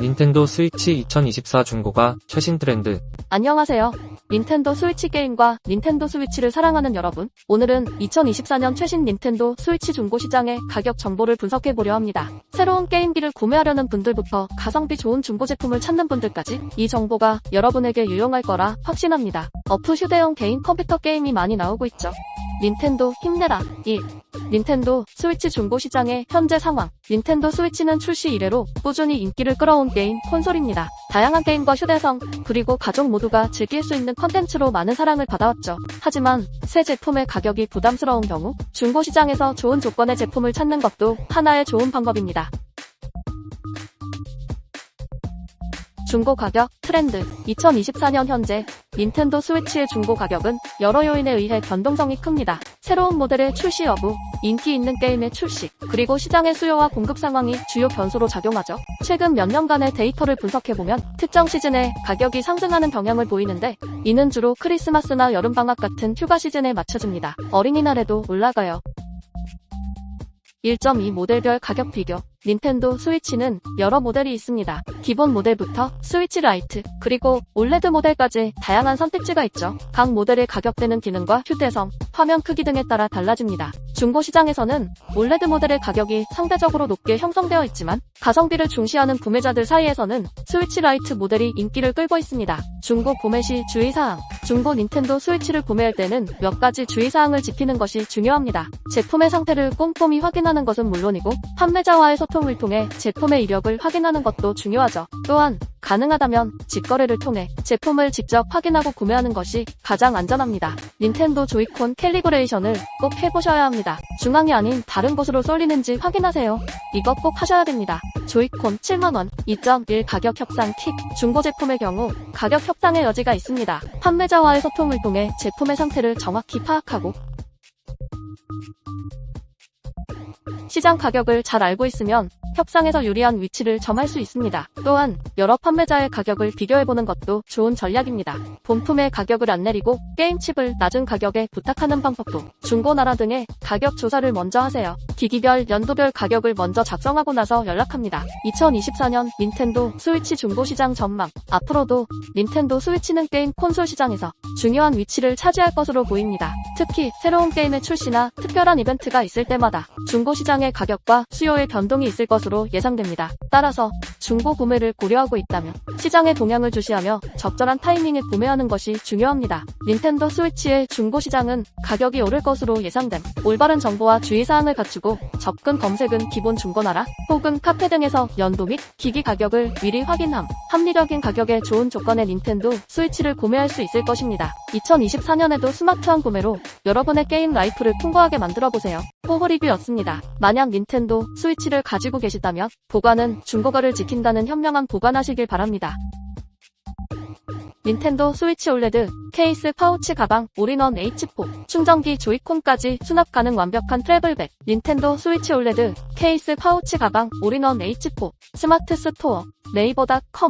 닌텐도 스위치 2024 중고가 최신 트렌드. 안녕하세요. 닌텐도 스위치 게임과 닌텐도 스위치를 사랑하는 여러분. 오늘은 2024년 최신 닌텐도 스위치 중고 시장의 가격 정보를 분석해 보려 합니다. 새로운 게임기를 구매하려는 분들부터 가성비 좋은 중고 제품을 찾는 분들까지 이 정보가 여러분에게 유용할 거라 확신합니다. 어프 휴대용 개인 컴퓨터 게임이 많이 나오고 있죠. 닌텐도 힘내라 1. 닌텐도 스위치 중고 시장의 현재 상황. 닌텐도 스위치는 출시 이래로 꾸준히 인기를 끌어온 게임 콘솔입니다. 다양한 게임과 휴대성, 그리고 가족 모두가 즐길 수 있는 컨텐츠로 많은 사랑을 받아왔죠. 하지만 새 제품의 가격이 부담스러운 경우 중고 시장에서 좋은 조건의 제품을 찾는 것도 하나의 좋은 방법입니다. 중고 가격 트렌드 2024년 현재 닌텐도 스위치의 중고 가격은 여러 요인에 의해 변동성이 큽니다. 새로운 모델의 출시 여부, 인기 있는 게임의 출시, 그리고 시장의 수요와 공급 상황이 주요 변수로 작용하죠. 최근 몇 년간의 데이터를 분석해보면 특정 시즌에 가격이 상승하는 경향을 보이는데 이는 주로 크리스마스나 여름방학 같은 휴가 시즌에 맞춰집니다. 어린이날에도 올라가요. 1.2 모델별 가격 비교. 닌텐도 스위치는 여러 모델이 있습니다. 기본 모델부터 스위치 라이트, 그리고 올레드 모델까지 다양한 선택지가 있죠. 각 모델의 가격대는 기능과 휴대성, 화면 크기 등에 따라 달라집니다. 중고 시장에서는 올레드 모델의 가격이 상대적으로 높게 형성되어 있지만 가성비를 중시하는 구매자들 사이에서는 스위치 라이트 모델이 인기를 끌고 있습니다. 중고 구매 시 주의사항. 중고 닌텐도 스위치를 구매할 때는 몇 가지 주의사항을 지키는 것이 중요합니다. 제품의 상태를 꼼꼼히 확인하는 것은 물론이고 판매자와의 소 통을 통해 제품의 이력을 확인하는 것도 중요하죠. 또한 가능하다면 직거래를 통해 제품을 직접 확인하고 구매하는 것이 가장 안전합니다. 닌텐도 조이콘 캘리브레이션을 꼭 해보셔야 합니다. 중앙이 아닌 다른 곳으로 쏠리는지 확인하세요. 이것 꼭 하셔야 됩니다. 조이콘 7만원, 2.1 가격 협상 팁. 중고 제품의 경우 가격 협상의 여지가 있습니다. 판매자와의 소통을 통해 제품의 상태를 정확히 파악하고 시장 가격을 잘 알고 있으면 협상에서 유리한 위치를 점할 수 있습니다. 또한 여러 판매자의 가격을 비교해보는 것도 좋은 전략입니다. 본품의 가격을 안 내리고 게임칩을 낮은 가격에 부탁하는 방법도 중고나라 등의 가격 조사를 먼저 하세요. 기기별, 연도별 가격을 먼저 작성하고 나서 연락합니다. 2024년 닌텐도 스위치 중고 시장 전망. 앞으로도 닌텐도 스위치는 게임 콘솔 시장에서 중요한 위치를 차지할 것으로 보입니다. 특히 새로운 게임의 출시나 특별한 이벤트가 있을 때마다 중고 시장의 가격과 수요의 변동이 있을 것으로 예상됩니다. 따라서 중고 구매를 고려하고 있다면 시장의 동향을 주시하며 적절한 타이밍에 구매하는 것이 중요합니다. 닌텐도 스위치의 중고 시장은 가격이 오를 것으로 예상됨. 올바른 정보와 주의사항을 갖추고 접근 검색은 기본 중고나라 혹은 카페 등에서 연도 및 기기 가격을 미리 확인함. 합리적인 가격에 좋은 조건의 닌텐도 스위치를 구매할 수 있을 것입니다. 2024년에도 스마트한 구매로 여러분의 게임 라이프를 풍부하게 만들어보세요. 호호 리뷰였습니다. 만약 닌텐도 스위치를 가지고 계시다면 보관은 중고거를 지킨다는 현명한 보관하시길 바랍니다. 닌텐도 스위치 올레드, 케이스 파우치 가방, 올인원 H4, 충전기 조이콘까지 수납 가능 완벽한 트래블백, 닌텐도 스위치 올레드, 케이스 파우치 가방, 올인원 H4, 스마트 스토어, 네이버닷컴